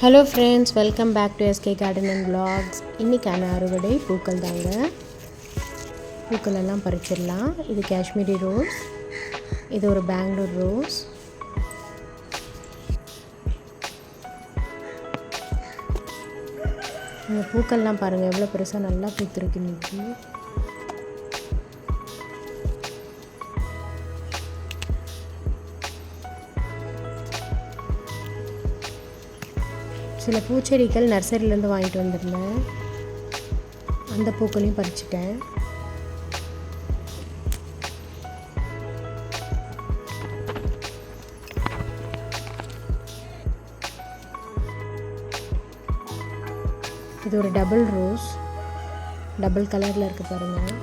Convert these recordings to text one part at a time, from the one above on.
Hello friends welcome back to SK garden and blogs இன்றைக்கான அறுவடை பூக்கள் தாங்க. பூக்கள் எல்லாம் பறிச்சிடலாம். இது காஷ்மீரி ரோஸ். இது ஒரு பெங்களூர் ரோஸ். இந்த பூக்கள்லாம் பாருங்கள் எவ்வளோ பெருசாக நல்லா பூத்துருக்கு இன்னைக்கு. சில பூச்செடிகள் நர்சரியிலேருந்து வாங்கிட்டு வந்திருந்தேன். அந்த பூக்களையும் பறிச்சிட்டேன். இது ஒரு டபுள் ரோஸ் டபுள் கலரில் இருக்கு பாருங்கள்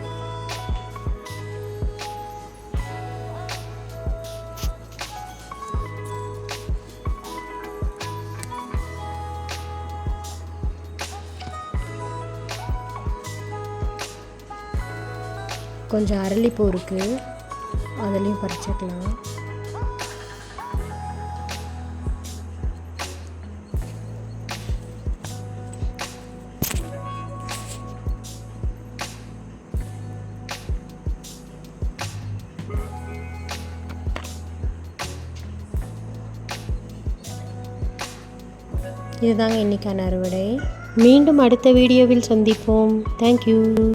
கொஞ்சம் அரளிப்பூ இருக்குது அதுலேயும் பறிச்சுக்கலாம். இதுதாங்க இன்றைக்கான அறுவடை. மீண்டும் அடுத்த வீடியோவில் சந்திப்போம். தேங்க்யூ